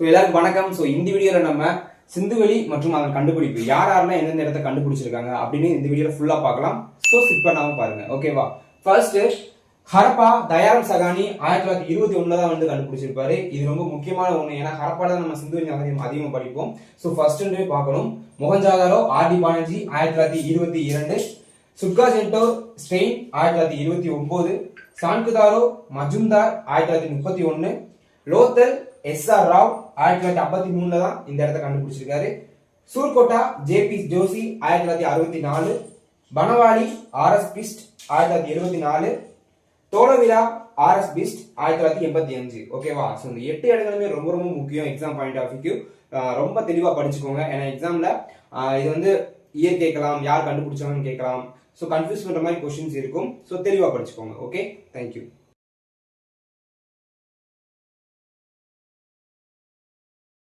So எல்லாருக்கும் வணக்கம். So இந்த வீடியோவில் நம்ம சிந்துவெளி மற்றும் அதன் கண்டுபிடிப்பு. யார் யாரெல்லாம் எந்தெந்த இடத்த கண்டுபிடிச்சிருக்காங்க அப்படின்னு இந்த வீடியோவில் ஃபுல்லாக பார்க்கலாம். ஸோ ஸ்கிப் பண்ணாமல் பாருங்க. ஓகேவா ஃபர்ஸ்ட் ஹரப்பா தயாரம் சகானி ஆயிரத்தி தொள்ளாயிரத்தி இருபத்தி ஒன்றில் தான் வந்து கண்டுபிடிச்சிருப்பாரு. இது ரொம்ப முக்கியமான ஒன்று ஏன்னா ஹரப்பால தான் நம்ம சிந்துவெளி நகரம் அதிகமாக படிப்போம். ஸோ ஃபர்ஸ்ட் பார்க்கணும். மொஹஞ்சாதாரோ ஆர்டி பானர்ஜி ஆயிரத்தி தொள்ளாயிரத்தி இருபத்தி இரண்டு. சுட்கா ஜென்டோ ஸ்டெயின் ஆயிரத்தி தொள்ளாயிரத்தி இருபத்தி ஒன்பது. சான்குதாரோ மஜும்தார் ஆயிரத்தி தொள்ளாயிரத்தி முப்பத்தி ஒன்று லோத்தல் எஸ் ஆர் ராவ் ஆயிரத்தி தொள்ளாயிரத்தி ஐம்பத்தி மூணுல தான் இந்த இடத்த கண்டுபிடிச்சிருக்காரு. சூர்கோட்டா ஜேபி ஜோசி ஆயிரத்தி தொள்ளாயிரத்தி அறுபத்தி நாலு. பனவாலி ஆர் எஸ் பிஸ்ட் ஆயிரத்தி தொள்ளாயிரத்தி எழுபத்தி நாலு. தோலவிழா ஆர் எஸ் பிஸ்ட் ஆயிரத்தி தொள்ளாயிரத்தி எண்பத்தி அஞ்சு. ஓகேவா? ஸோ இந்த எட்டு இடங்களுமே ரொம்ப ரொம்ப முக்கியம். எக்ஸாம் பாயிண்ட் ஆஃப் வியூ ரொம்ப தெளிவாக படிச்சுக்கோங்க. ஏன்னா எக்ஸாமில் இது வந்து இயர் கேட்கலாம் யார் கண்டுபிடிச்சாங்கன்னு கேட்கலாம். ஸோ கன்ஃபியூஸ் பண்ணுற மாதிரி கொஷின்ஸ் இருக்கும். ஸோ தெளிவாக படிச்சுக்கோங்க. Okay thank you